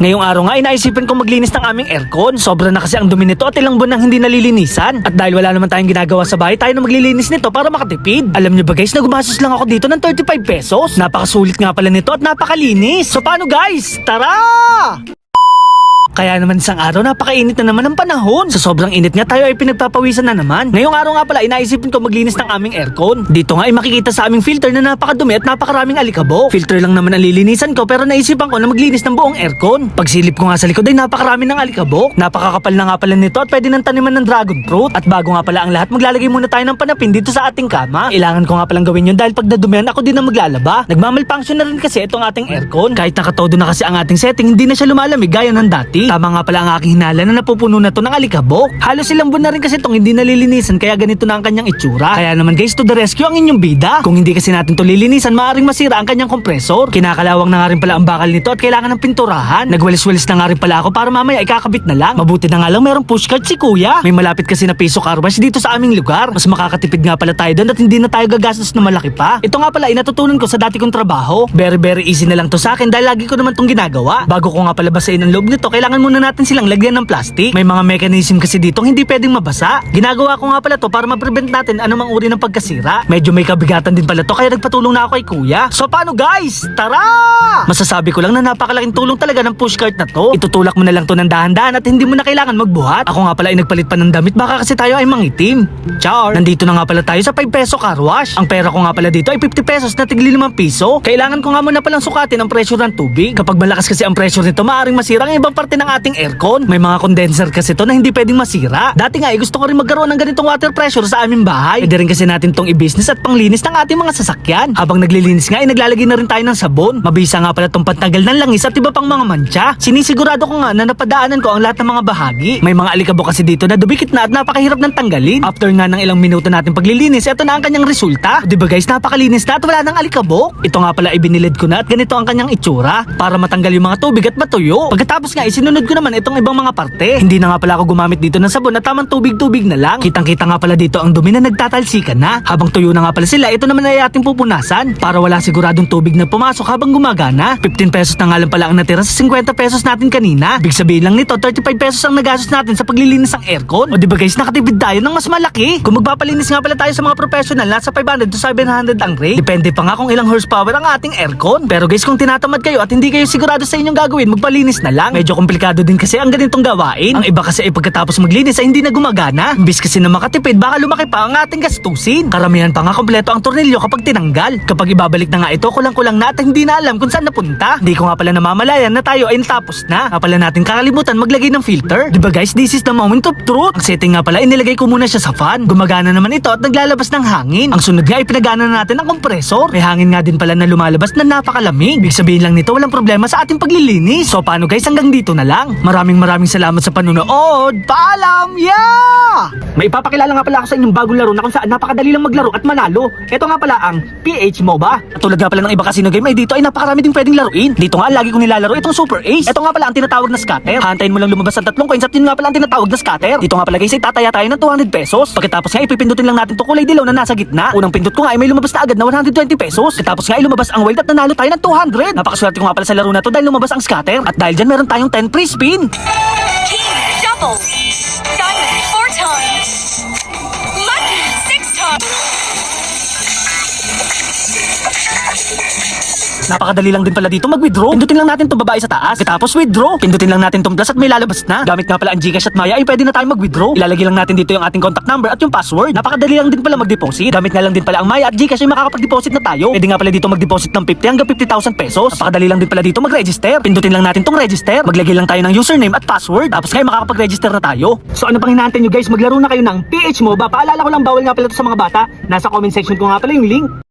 Ngayong araw nga, inaisipan kong maglinis ng aming aircon. Sobra na kasi ang dumi nito at ilang buwan nang hindi nalilinisan. At dahil wala naman tayong ginagawa sa bahay, tayo na maglilinis nito para makatipid. Alam niyo ba guys, na gumastos lang ako dito ng 35 pesos. Napakasulit nga pala nito at napakalinis. So paano guys? Tara! Kaya naman isang araw napakainit na naman ang panahon. Sa sobrang init nga tayo ay pinagpapawisan na naman. Ngayong araw nga pala inaisipin ko maglinis ng aming aircon. Dito nga ay makikita sa aming filter na napakadumi at napakaraming alikabok. Filter lang naman ang lilinisan ko pero naisipan ko na maglinis ng buong aircon. Pagsilip ko nga sa likod ay napakarami ng alikabok. Napakakapal na nga pala nito at pwede nang taniman ng dragon fruit. At bago nga pala ang lahat maglalagay muna tayo ng panapin dito sa ating kama. Kailangan ko nga palang gawin yun dahil pag nadumihan ako din ang maglalaba. Nagmamalfunction na rin kasi itong ating aircon. Kahit nakatodo na kasi ang ating setting hindi na siya lumalamig gaya ng dati. Tama nga pala ang aking hinala na napupuno na to ng alikabok. Halos ilang buwan na rin kasi itong hindi nalilinisan kaya ganito na ang kanyang itsura. Kaya naman guys to the rescue ang inyong bida. Kung hindi kasi natin to lilinisan maaring masira ang kanyang kompresor. Kinakalawang na nga rin pala ang bakal nito at kailangan ng pinturahan. Nagwalis-walis na nga rin pala ako para mamaya ikakabit na lang. Mabuti na nga lang merong pushcart si kuya. May malapit kasi na piso car wash dito sa aming lugar. Mas makakatipid nga pala tayo doon at hindi na tayo gagastos na malaki pa. Ito nga pala inatutunan ko sa dati kong trabaho. Very very easy na lang to sa akin dahil lagi ko naman tong ginagawa. Bago ko nga pala basahin ang loob nito, kailangan muna natin silang lagyan ng plastic. May mga mechanism kasi dito hindi pwedeng mabasa. Ginagawa ko nga pala to para ma-prevent natin anumang uri ng pagkasira. Medyo may kabigatan din pala to kaya nagpatulong na ako kay kuya. So paano guys? Tara! Masasabi ko lang na napakalaking tulong talaga ng pushcart na to. Itutulak mo na lang to ng dahan-dahan at hindi mo na kailangan magbuhat. Ako nga pala ay nagpalit pa ng damit baka kasi tayo ay mangitim. Char! Nandito na nga pala tayo sa 5 peso car wash. Ang pera ko nga pala dito ay 50 pesos na tigli 5 piso. Kailangan ko nga muna palang sukatin ang pressure ng tubig. Kapag malakas kasi ang pressure nito, maaaring masira ang ibang parte ng ating aircon. May mga condenser kasi to na hindi pwedeng masira. Dati nga ay gusto ko rin magkaroon ng ganitong water pressure sa aming bahay. Pwede rin kasi natin tong i-business at panglinis ng ating mga sasakyan. Habang naglilinis nga ay naglalagay na rin tayo ng sabon. Mabisa nga pala tong pantanggal ng langis at iba pang mga mancha. Sinisigurado ko nga na napadaanan ko ang lahat ng mga bahagi. May mga alikabok kasi dito na dumikit na at napakahirap ng tanggalin. After nga ng ilang minuto natin paglilinis, ito na ang kanyang resulta. 'Di ba guys, napakalinis na at wala nang alikabok. Ito nga pala ibinilid ko na at ganito ang kanyang itsura para matanggal yung mga tubig at matuyo. Pagkatapos nga isinunod ko naman itong ibang mga parte. Hindi na nga pala ako gumamit dito ng sabon at tamang tubig-tubig na lang. Kitang-kita nga pala dito ang dumi na nagtatalsikan na. Habang tuyo na nga pala sila, ito naman ay ating pupunasan para wala siguradong tubig na pumasok habang gumagana. 15 pesos na nga lang pala ang natira sa 50 pesos natin kanina. Big sabihin lang nito, 35 pesos ang nagastos natin sa paglilinis ng aircon. O di ba guys, nakatipid tayo ng mas malaki. Kung magpapalinis nga pala tayo sa mga professional, nasa 500 to 700 ang rate. Depende pa nga kung ilang horsepower ang ating aircon. Pero guys, kung tinatamad kayo at hindi kayo sigurado sa inyong gagawin, magpalinis na lang. Medyo komplikado din kasi ang ganitong gawain. Ang iba kasi ay pagkatapos maglinis ay hindi na gumagana. Imbis kasi na makatipid, baka lumaki pa ang ating gastusin. Karamihan pa nga kompleto ang tornilyo kapag tinanggal. Kapag ibabalik na nga ito, kulang-kulang na at hindi na alam kung saan napunta. Hindi ko nga pala namamalayan na tayo ay natapos na. Nga pala natin kakalimutan maglagay ng filter. Diba guys, this is the moment of truth. Ang setting nga pala, inilagay ko muna siya sa fan. Gumagana naman ito at naglalabas ng hangin. Ang sunod nga ay pinagana na natin ang kompresor. May hangin nga din pala na lumalabas na napakalamig. Ibig sabihin lang nito, walang problema sa ating paglilinis. So paano guys, hanggang dito na lang. Maraming maraming salamat sa panunood. Paalam! Yeah! May ipapakilala nga pala ako sa inyong bagong laro na kung saan napakadali lang maglaro at manalo. Ito nga pala ang PH MOBA. At tulad nga pala ng iba casino game ay dito ay napakarami din pwedeng laruin. Dito nga lagi kong nilalaro itong Super Ace. Ito nga pala ang tinatawag na scatter. Hantayin mo lang lumabas ang tatlong coins at yun nga pala ang tinatawag na scatter. Dito nga pala guys ay tataya tayo ng 200 pesos. Pagkatapos nga ipipindutin lang natin itong kulay dilaw na nasa gitna. Unang pindot ko nga ay may lumabas na agad na 120 pesos. Pagkatapos nga ay lumabas ang wild at nanalo tayo ng 200. Napakaswerte ko nga pala sa laro na to dahil lumabas ang scatter. At dahil dyan meron tayong 10 free Frisbee. Team double. Napakadali lang din pala dito mag-withdraw. Pindutin lang natin 'tong babae sa taas. Tapos withdraw. Pindutin lang natin 'tong plus at may lalabas na. Gamit nga pala ang Gcash at Maya ay pwede na tayong mag-withdraw. Ilalagay lang natin dito yung ating contact number at yung password. Napakadali lang din pala mag-deposit. Gamit nga lang din pala ang Maya at Gcash ay makakapag-deposit na tayo. Pwede nga pala dito mag-deposit ng 50 hanggang 50,000 pesos. Napakadali lang din pala dito mag-register. Pindutin lang natin 'tong register. Maglagay lang tayo ng username at password. Tapos ngayon makakapag-register na tayo. So ano pang hinahantay nyo guys? Maglaro na kayo ng PH MOBA. Paalala ko lang bawal nga pala to sa mga bata. Nasa comment section ko nga pala yung link.